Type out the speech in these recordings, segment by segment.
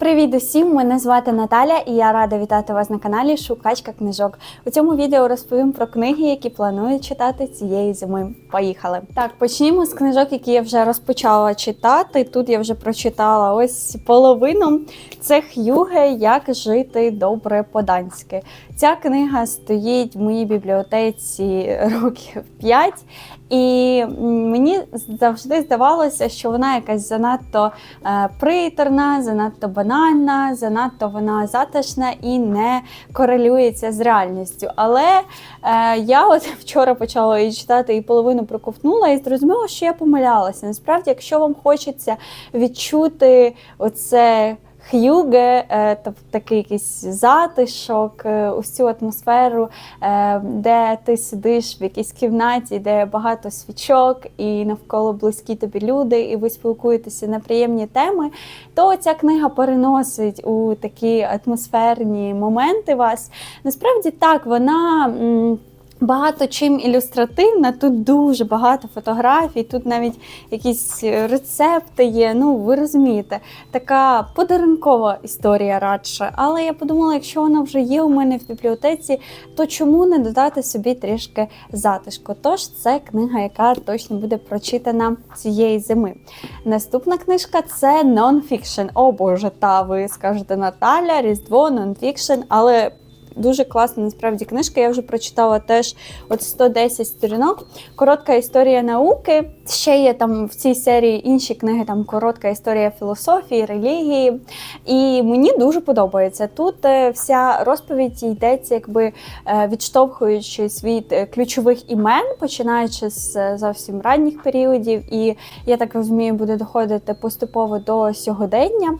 Привіт усім! Мене звати Наталя і я рада вітати вас на каналі Шукачка книжок. У цьому відео розповім про книги, які планую читати цієї зими. Поїхали! Так, почнімо з книжок, які я вже розпочала читати. Тут я вже прочитала ось половину. Це Х'юге Як жити добре по-данськи. Ця книга стоїть в моїй бібліотеці років 5. І мені завжди здавалося, що вона якась занадто е, приторна, занадто банальна, занадто вона затишна і не корелюється з реальністю. Але е, я от вчора почала її читати і половину проковтнула, і зрозуміла, що я помилялася. Насправді, якщо вам хочеться відчути оце. Х'юге, тобто такий якийсь затишок, е, ось атмосферу, е, де ти сидиш в якійсь кімнаті, де багато свічок, і навколо близькі тобі люди, і ви спілкуєтеся на приємні теми, то ця книга переносить у такі атмосферні моменти вас. Насправді так, вона. Багато чим ілюстративна, тут дуже багато фотографій, тут навіть якісь рецепти є. Ну, ви розумієте, така подарункова історія радше. Але я подумала, якщо вона вже є у мене в бібліотеці, то чому не додати собі трішки затишку? Тож це книга, яка точно буде прочитана цієї зими. Наступна книжка це нонфікшн. О Боже, та ви скажете Наталя, Різдво, нонфікшн, але. Дуже класна насправді книжка. Я вже прочитала теж от 110 сторінок. Коротка історія науки. Ще є там в цій серії інші книги, там коротка історія філософії, релігії. І мені дуже подобається. Тут е, вся розповідь йдеться, якби е, відштовхуючись від е, ключових імен, починаючи з зовсім ранніх періодів. І я так розумію, буде доходити поступово до сьогодення.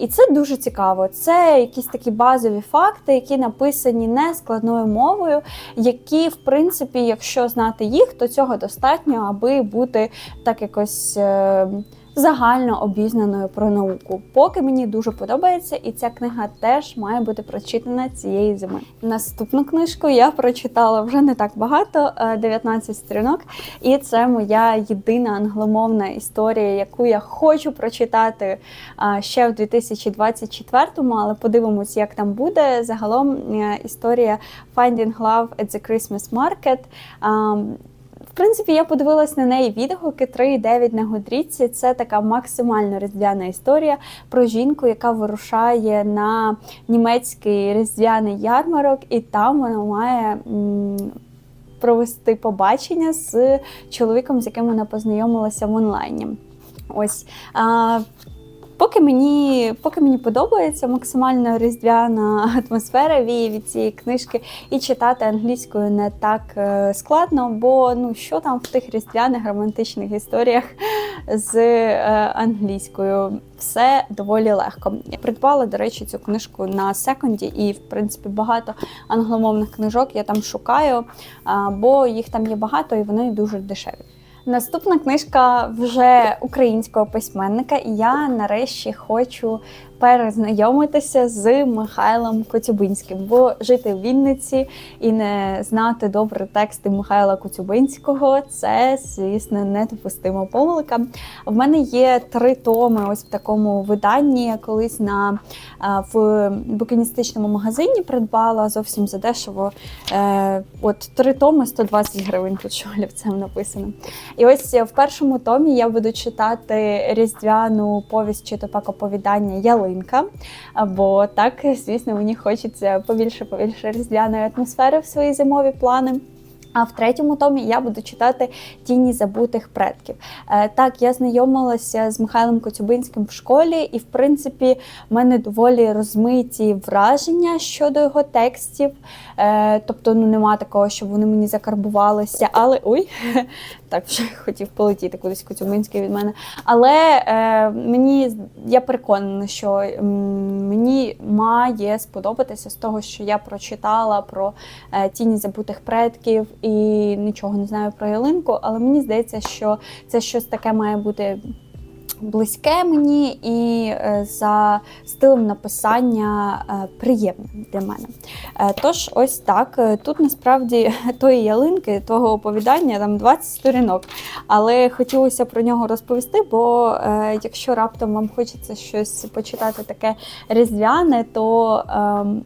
І це дуже цікаво. Це якісь такі базові факти, які написані не складною мовою, які, в принципі, якщо знати їх, то цього достатньо, аби бути так якось. Е, Загально обізнаною про науку, поки мені дуже подобається, і ця книга теж має бути прочитана цієї зими. Наступну книжку я прочитала вже не так багато, е, 19 сторінок, і це моя єдина англомовна історія, яку я хочу прочитати ще в 2024-му, але подивимось, як там буде. Загалом е, історія Finding Love at the Christmas Market. Принципі, я подивилась на неї відгуки 3,9 на Годріці. Це така максимально різдвяна історія про жінку, яка вирушає на німецький різдвяний ярмарок, і там вона має. Провести побачення з чоловіком, з яким вона познайомилася в онлайні. Ось. А, Поки мені, поки мені подобається максимально різдвяна атмосфера від цієї книжки, і читати англійською не так е, складно, бо ну що там в тих різдвяних романтичних історіях з е, англійською, все доволі легко. Я придбала, до речі, цю книжку на секонді, і в принципі багато англомовних книжок я там шукаю, бо їх там є багато і вони дуже дешеві. Наступна книжка вже українського письменника, і я нарешті хочу перезнайомитися з Михайлом Коцюбинським, бо жити в Вінниці і не знати добре тексти Михайла Коцюбинського це, звісно, недопустима помилка. В мене є три томи ось в такому виданні. Я колись на в букіністичному магазині придбала зовсім задешево. Е, от три томи 120 гривень. Тут що написано. І ось в першому томі я буду читати різдвяну повість чи то пак оповідання Ялинка. Бо так, звісно, мені хочеться побільше побільше різдвяної атмосфери в свої зимові плани. А в третьому томі я буду читати Тіні забутих предків. Е, так, я знайомилася з Михайлом Коцюбинським в школі, і в принципі в мене доволі розмиті враження щодо його текстів. Е, тобто, ну нема такого, щоб вони мені закарбувалися. Але ой, так вже хотів полетіти кудись Коцюбинський від мене. Але е, мені я переконана, що мені має сподобатися з того, що я прочитала про е, тіні забутих предків і нічого не знаю про ялинку, але мені здається, що це щось таке має бути близьке мені і е, за стилем написання е, приємне для мене. Е, Тож, ось так. Тут насправді тої ялинки, того оповідання, там 20 сторінок. Але хотілося про нього розповісти, бо якщо раптом вам хочеться щось почитати таке різдвяне, то ем,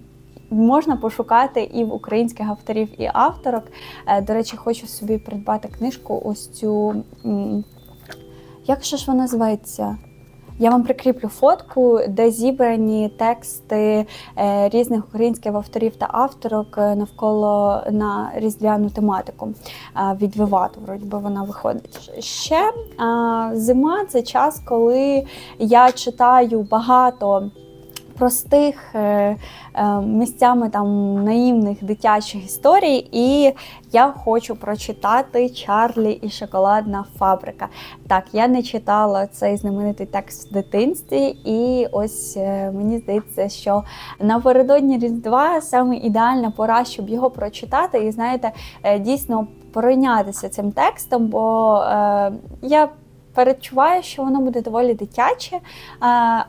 можна пошукати і в українських авторів, і авторок. Е, До речі, хочу собі придбати книжку ось цю. Як же ж вона називається? Я вам прикріплю фотку, де зібрані тексти е, різних українських авторів та авторок е, навколо на різдвяну тематику. Від Вивату, вроді би вона виходить. Ще зима це час, коли я читаю багато простих е, е, місцями там наївних дитячих історій, і я хочу прочитати Чарлі і шоколадна фабрика. Так, я не читала цей знаменитий текст в дитинстві, і ось е, мені здається, що напередодні Різдва саме ідеальна пора, щоб його прочитати, і знаєте, дійсно пройнятися цим текстом, бо е, я. Передчуваю, що воно буде доволі дитяче,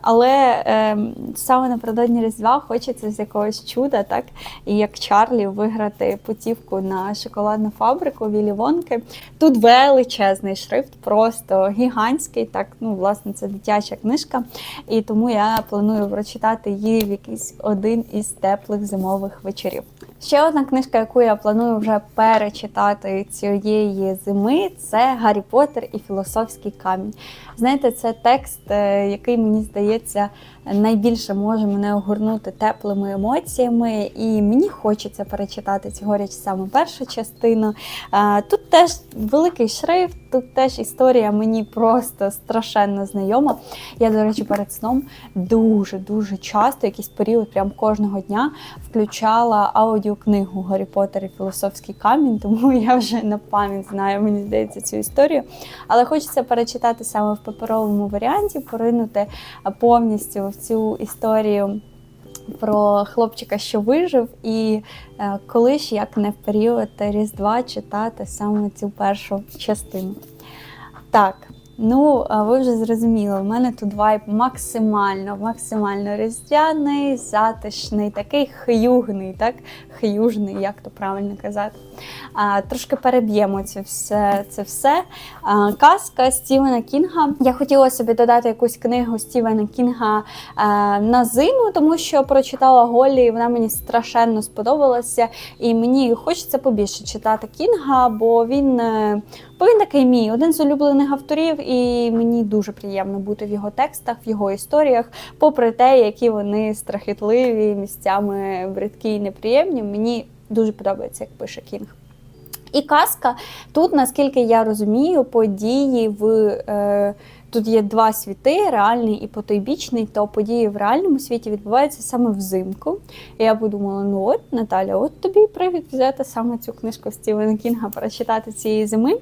але е, саме напередодні Різдва хочеться з якогось чуда, так і як Чарлі виграти путівку на шоколадну фабрику Вілі Вонки. Тут величезний шрифт, просто гігантський. Так, ну власне, це дитяча книжка, і тому я планую прочитати її в якийсь один із теплих зимових вечорів. Ще одна книжка, яку я планую вже перечитати цієї зими, це Гаррі Поттер і філософський камінь. Знаєте, це текст, е, який мені здається найбільше може мене огорнути теплими емоціями, і мені хочеться перечитати цьогоріч саме першу частину. Е, Теж великий шрифт, тут теж історія мені просто страшенно знайома. Я, до речі, перед сном дуже-дуже часто, якийсь період, прям кожного дня, включала аудіокнигу Гаррі Поттер і філософський камінь, тому я вже на пам'ять знаю, мені здається, цю історію. Але хочеться перечитати саме в паперовому варіанті, поринути повністю в цю історію. Про хлопчика, що вижив, і е, коли ж як не в період Різдва читати саме цю першу частину. Так, ну ви вже зрозуміли, у мене тут вайб максимально, максимально різдвяний, затишний, такий хиюгний, так? Хиюжний, як то правильно казати. А, трошки переб'ємо це все. Це все. А, казка Стівена Кінга. Я хотіла собі додати якусь книгу Стівена Кінга а, на зиму, тому що прочитала Голі, і вона мені страшенно сподобалася. І мені хочеться побільше читати Кінга, бо він. Такий мій, один з улюблених авторів, і мені дуже приємно бути в його текстах, в його історіях, попри те, які вони страхітливі, місцями бридкі і неприємні. Мені дуже подобається, як пише Кінг. І казка тут, наскільки я розумію, події в е, тут є два світи: реальний і потойбічний. То події в реальному світі відбуваються саме взимку. І я подумала: ну от Наталя, от тобі привід взяти саме цю книжку Стівена Кінга прочитати цієї зими. Е,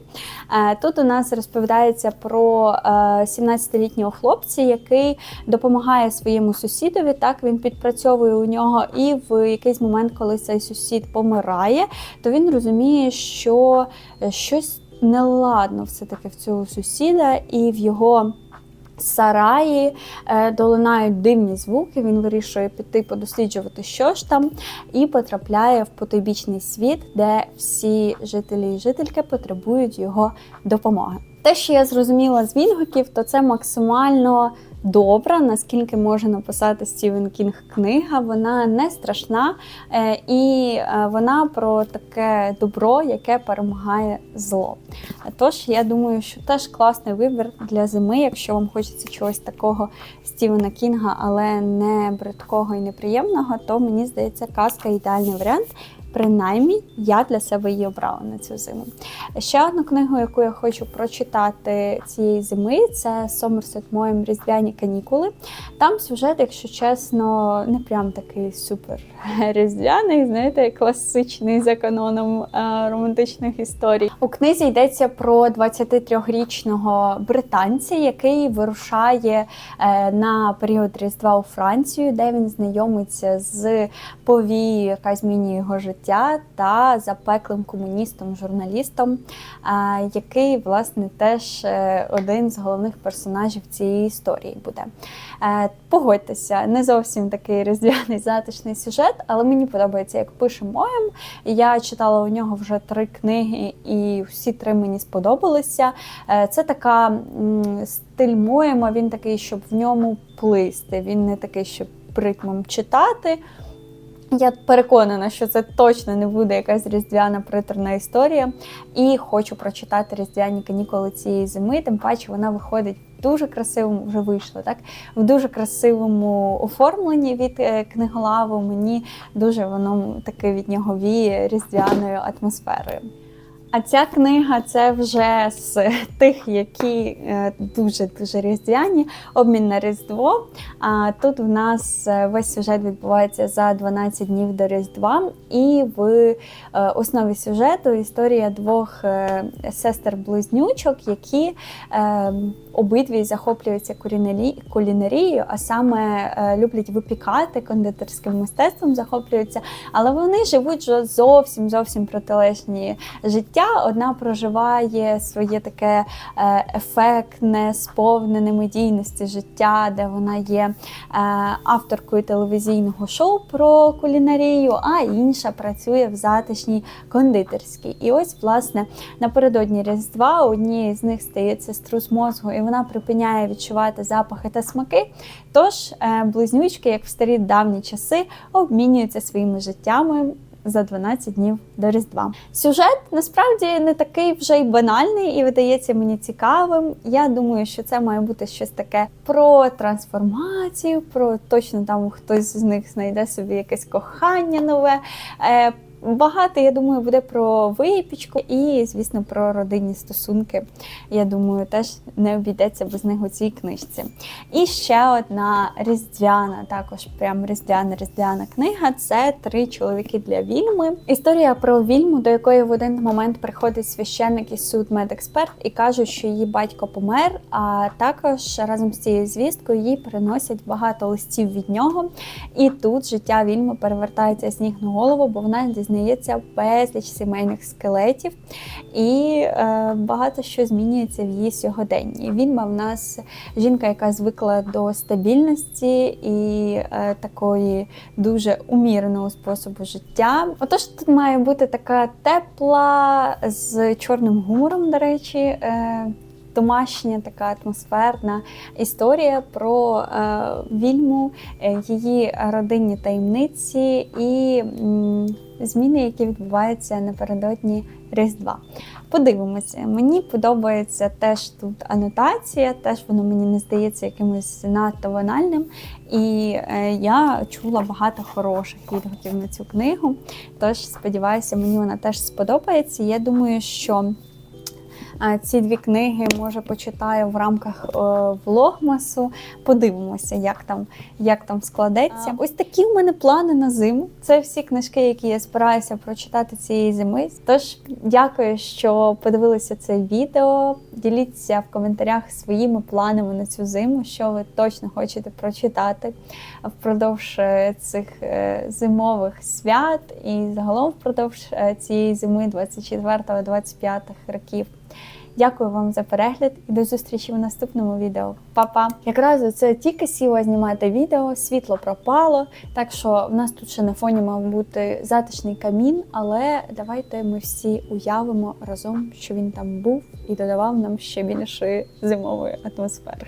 тут у нас розповідається про е, 17-літнього хлопця, який допомагає своєму сусідові. Так він підпрацьовує у нього, і в якийсь момент, коли цей сусід помирає, то він розуміє, що е, щось неладно все-таки в цього сусіда, і в його сараї е, долинають дивні звуки. Він вирішує піти подосліджувати, що ж там, і потрапляє в потойбічний світ, де всі жителі і жительки потребують його допомоги. Те, що я зрозуміла з відгуків, то це максимально добра, наскільки може написати Стівен Кінг книга. Вона не страшна е, і е, вона про таке добро, яке перемагає зло. Тож я думаю, що теж класний вибір для зими, якщо вам хочеться чогось такого Стівена Кінга, але не бридкого і неприємного, то мені здається, казка ідеальний варіант. Принаймні, я для себе її обрала на цю зиму. Ще одну книгу, яку я хочу прочитати цієї зими, це Сомерсет Моєм Різдвяні канікули. Там сюжет, якщо чесно, не прям такий супер різдвяний, знаєте, класичний за каноном е, романтичних історій. У книзі йдеться про 23-річного британця, який вирушає е, на період Різдва у Францію, де він знайомиться з повією, яка змінює його життя. Життя та запеклим комуністом-журналістом, е, який, власне, теж е, один з головних персонажів цієї історії буде. Е, Погодьтеся, не зовсім такий різдвяний затишний сюжет, але мені подобається, як пише Моєм. Я читала у нього вже три книги, і всі три мені сподобалися. Це така стиль Моєма, він такий, щоб в ньому плисти. Він не такий, щоб ритмом читати. Я переконана, що це точно не буде якась різдвяна приторна історія. І хочу прочитати різдвяні канікули цієї зими. Тим паче вона виходить в дуже красивому, вже вийшло, так? В дуже красивому оформленні від е, книголаву. Мені дуже воно таке від нього віє різдвяною атмосферою. А ця книга це вже з тих, які дуже дуже різдвяні, обмін на Різдво. А тут в нас е, весь сюжет відбувається за 12 днів до Різдва, і в е, основі сюжету історія двох е, сестер-близнючок, які е, обидві захоплюються кулінарією, а саме е, люблять випікати кондитерським мистецтвом, захоплюються, але вони живуть зовсім зовсім протилежні життя. Одна проживає своє таке е, ефектне, сповнене медійності життя, де вона є е, авторкою телевізійного шоу про кулінарію, а інша працює в затишній кондитерській. І ось, власне, напередодні Різдва однієї з них стається струс мозгу, і вона припиняє відчувати запахи та смаки. Тож е, близнючки, як в старі давні часи, обмінюються своїми життями. За 12 днів до Різдва. Сюжет насправді не такий вже й банальний і видається мені цікавим. Я думаю, що це має бути щось таке про трансформацію, про точно там хтось з них знайде собі якесь кохання нове. Багато, я думаю, буде про випічку і, звісно, про родинні стосунки. Я думаю, теж не обійдеться без них у цій книжці. І ще одна різдвяна, також прям різдвяна різдвяна книга це три чоловіки для вільми. Історія про вільму, до якої в один момент приходить священник і судмедексперт і кажуть, що її батько помер. А також разом з цією звісткою їй приносять багато листів від нього. І тут життя вільми перевертається з ніг на голову, бо вона дізнається безліч сімейних скелетів, і е, багато що змінюється в її сьогоденні. Вільма в нас жінка, яка звикла до стабільності і е, такої дуже уміреного способу життя. Отож, тут має бути така тепла з чорним гумором, до речі. Е, Домашня така атмосферна історія про е, вільму, е, її родинні таємниці і м, зміни, які відбуваються напередодні Різдва. Подивимося, мені подобається теж тут анотація, теж воно мені не здається якимось надто банальним. І е, я чула багато хороших відгуків на цю книгу. Тож сподіваюся, мені вона теж сподобається. Я думаю, що. А ці дві книги може почитаю в рамках е, влогмасу. Подивимося, як там як там складеться. Ось такі в мене плани на зиму. Це всі книжки, які я збираюся прочитати цієї зими. Тож дякую, що подивилися це відео. Діліться в коментарях своїми планами на цю зиму, що ви точно хочете прочитати впродовж е, цих е, зимових свят і загалом впродовж цієї зими 24-25 років. Дякую вам за перегляд і до зустрічі в наступному відео. Па-па! Якраз це тільки сіла знімати відео, світло пропало, так що в нас тут ще на фоні мав бути затишний камін, але давайте ми всі уявимо разом, що він там був і додавав нам ще більшої зимової атмосфери.